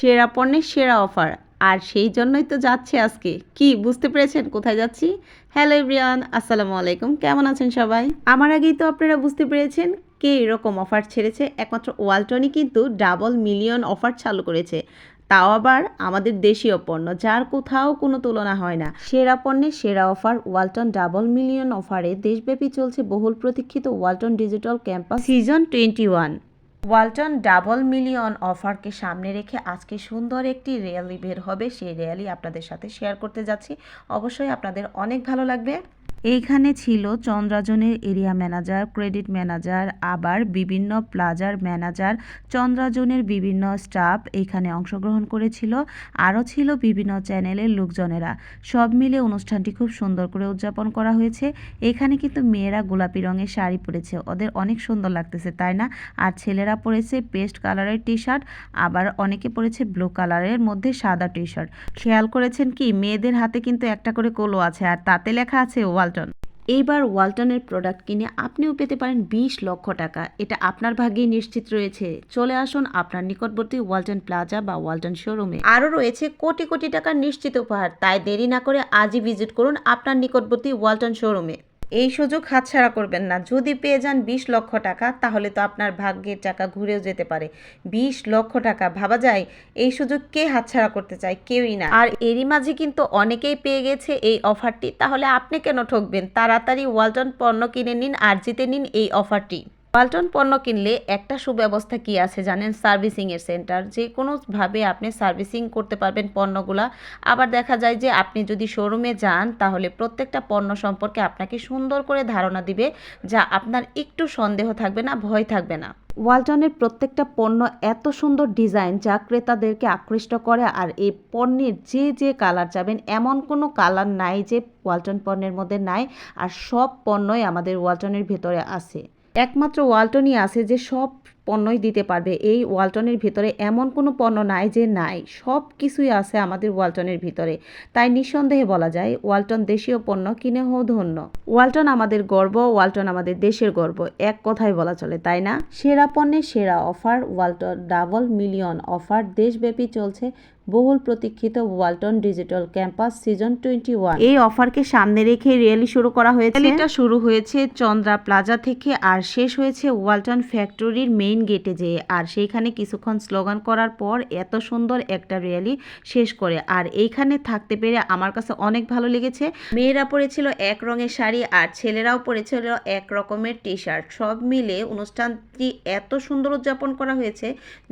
সেরা পণ্যের সেরা অফার। আর সেই জন্যই তো যাচ্ছে আজকে। কি, বুঝতে পেরেছেন কোথায় যাচ্ছি? হ্যালো এভরিওয়ান আসসালামু আলাইকুম। কেমন আছেন সবাই? আমার আগেই তো আপনারা বুঝতে পেরেছেন কে এরকম অফার ছেড়েছে। একমাত্র ওয়ালটনই কিন্তু ডাবল মিলিয়ন অফার চালু করেছে। তাও আবার আমাদের দেশীয় পণ্য, যার কোথাও কোনো তুলনা হয় না। সেরা পণ্যের সেরা অফার ওয়ালটন ডাবল মিলিয়ন অফারে দেশব্যাপী চলছে বহুল প্রতীক্ষিত Walton digital campus season twenty one. Walton double million অফারকে সামনে রেখে আজকে সুন্দর একটি র্যালি বের হবে। সেই র্যালি আপনাদের সাথে শেয়ার করতে যাচ্ছি। অবশ্যই আপনাদের অনেক ভালো লাগবে। এইখানে ছিল চন্দ্রাজনের এরিয়া ম্যানেজার, ক্রেডিট ম্যানেজার, আবার বিভিন্ন প্লাজার ম্যানেজার। চন্দ্রাজনের বিভিন্ন স্টাফ এখানে অংশগ্রহণ করেছিল। আরও ছিল বিভিন্ন চ্যানেলের লোকজনেরা। সব মিলে অনুষ্ঠানটি খুব সুন্দর করে উদযাপন করা হয়েছে। এখানে কিন্তু মেয়েরা গোলাপি রঙের শাড়ি পরেছে। ওদের অনেক সুন্দর লাগতেছে, তাই না? আর ছেলেরা পরেছে পেস্ট কালারের টি শার্ট আবার অনেকে পরেছে ব্লু কালারের মধ্যে সাদা টি শার্ট খেয়াল করেছেন কি, মেয়েদের হাতে কিন্তু একটা করে কোলো আছে, আর তাতে লেখা আছে ওয়ালটন। এইবার ওয়ালটনের প্রোডাক্ট কিনে আপনিও পেতে পারেন বিশ লক্ষ টাকা। এটা আপনার ভাগ্যেই নিশ্চিত রয়েছে। চলে আসুন আপনার নিকটবর্তী ওয়ালটন প্লাজা বা ওয়ালটন শোরুমে আরও রয়েছে কোটি কোটি টাকার নিশ্চিত উপহার। তাই দেরি না করে আজই ভিজিট করুন আপনার নিকটবর্তী ওয়ালটন শোরুমে এই সুযোগ হাতছাড়া করবেন না। যদি পেয়ে যান বিশ লক্ষ টাকা, তাহলে তো আপনার ভাগ্যের চাকা ঘুরেও যেতে পারে। বিশ লক্ষ টাকা, ভাবা যায় এই সুযোগ কে হাতছাড়া করতে চায়? কেউই না। আর এরই মাঝে কিন্তু অনেকেই পেয়ে গেছে এই অফারটি। তাহলে আপনি কেন ঠকবেন? তাড়াতাড়ি ওয়ালটন পণ্য কিনে নিন আর জিতে নিন এই অফারটি। ওয়ালটন পণ্য কিনলে একটা সুব্যবস্থা কি আছে জানেন? সার্ভিসিংয়ের সেন্টার। যে কোনোভাবে আপনি সার্ভিসিং করতে পারবেন পণ্যগুলা। আবার দেখা যায় যে আপনি যদি শোরুমে যান, তাহলে প্রত্যেকটা পণ্য সম্পর্কে আপনাকে সুন্দর করে ধারণা দিবে, যা আপনার একটু সন্দেহ থাকবে না, ভয় থাকবে না। ওয়ালটনের প্রত্যেকটা পণ্য এত সুন্দর ডিজাইন, যা ক্রেতাদেরকে আকৃষ্ট করে, আর এই পণ্যের যে যে কালার যাবেন, এমন কোনো কালার নাই যে ওয়ালটন পণ্যের মধ্যে নাই, আর সব পণ্যই আমাদের ওয়ালটনের ভেতরে আছে। একমাত্র ওয়ালটনই আছে যে সব পণ্যই দিতে পারবে। এই ওয়ালটনের ভিতরে এমন কোনো পণ্য নাই যে নাই, সব কিছুই আছে আমাদের ওয়ালটনের ভিতরে। তাই নিঃসন্দেহে বলা যায়, ওয়ালটন দেশীয় পণ্য কিনে হো ধন্য। ওয়ালটন আমাদের গর্ব, ওয়ালটন আমাদের দেশের গর্ব। এক কথাই বলা চলে, তাই না? সেরা পণ্যের সেরা offer, Walton double million offer. দেশব্যাপী চলছে বহুল প্রতীক্ষিত Walton digital campus season twenty one. এই অফারকে সামনে রেখে র্যালি শুরু করা হয়েছে। শুরু হয়েছে চন্দ্রা প্লাজা থেকে আর শেষ হয়েছে ওয়ালটন ফ্যাক্টরির মেইন গেটে যেয়ে, আর সেইখানে কিছুক্ষণ স্লোগান করার পর এত সুন্দর একটা র্যালি শেষ করে। আর এইখানে থাকতে পেরে আমার কাছে অনেক ভালো লেগেছে। মেয়েরা পরেছিল এক রঙের শাড়ি আর ছেলেরাও পরেছিল এক রকমের টি শার্ট সব মিলে অনুষ্ঠানটি এত সুন্দর উদযাপন করা হয়েছে?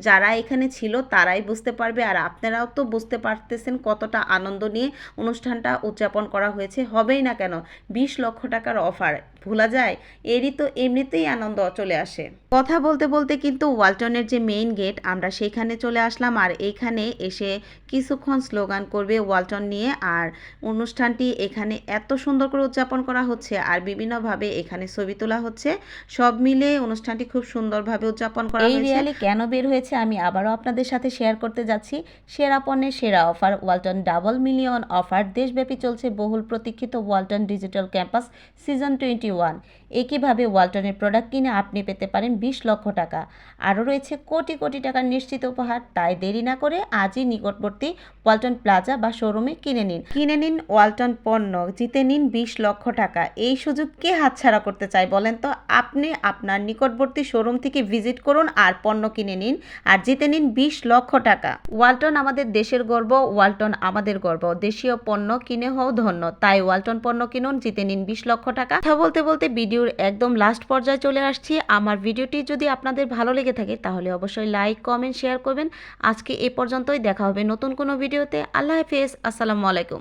যারা এখানে ছিল তারাই বুঝতে পারবে আর আপনারাও তো বুঝতে পারতেছেন কতটা আনন্দ নিয়ে অনুষ্ঠানটা উদযাপন করা হয়েছে। হবেই না কেন? বিশ লক্ষ টাকার অফার, ভোলা যায়? এরই তো এমনিতেই আনন্দ চলে আসে। কথা বলতে বলতে কিন্তু ওয়ালটনের যে মেইন গেট, আমরা সেইখানে চলে আসলাম আর এইখানে এসে কিছুক্ষণ স্লোগান করবে ওয়ালটন নিয়ে আর অনুষ্ঠানটি এখানে এত সুন্দর করে উদযাপন করা হচ্ছে আর বিভিন্নভাবে এখানে ছবি তোলা হচ্ছে। সব মিলে অনুষ্ঠানটি খুব সুন্দরভাবে উদযাপন করা এই রিয়ালি কেন বের হয়েছে আমি আবারও আপনাদের সাথে শেয়ার করতে যাচ্ছি। সেরা পণ্যের সেরা offer Walton double million offer দেশব্যাপী চলছে বহুল প্রতীক্ষিত Walton digital campus season twenty one একইভাবে ওয়ালটনের প্রোডাক্ট কিনে আপনি পেতে পারেন বিশ লক্ষ টাকা। আরও রয়েছে কোটি কোটি টাকার নিশ্চিত উপহার। তাই দেরি না করে আজই নিকটবর্তী ওয়ালটন প্লাজা বা শোরুমে কিনে নিন। কিনে নিন ওয়ালটন পণ্য, জিতে নিন বিশ লক্ষ টাকা। এই সুযোগ কে হাতছাড়া করতে চায় বলেন তো? আপনি আপনার নিকটবর্তী শোরুম থেকে ভিজিট করুন আর পণ্য কিনে নিন আর জিতে নিন বিশ লক্ষ টাকা। ওয়ালটন আমাদের দেশের গর্ব, ওয়ালটন আমাদের গর্ব। দেশীয় পণ্য কিনে হও ধন্য। তাই ওয়ালটন পণ্য কিনুন, জিতে নিন বিশ লক্ষ টাকা। কথা বলতে বলতে ভিডিওর একদম লাস্ট পর্যায়ে চলে আসছি। আমার ভিডিওটি যদি আপনাদের ভালো লেগে থাকে, তাহলে অবশ্যই লাইক কমেন্ট শেয়ার করবেন। আজকে এ পর্যন্তই, দেখা হবে নতুন কোনো ভিডিওতে। আল্লাহ হাফেজ, আসসালামু আলাইকুম।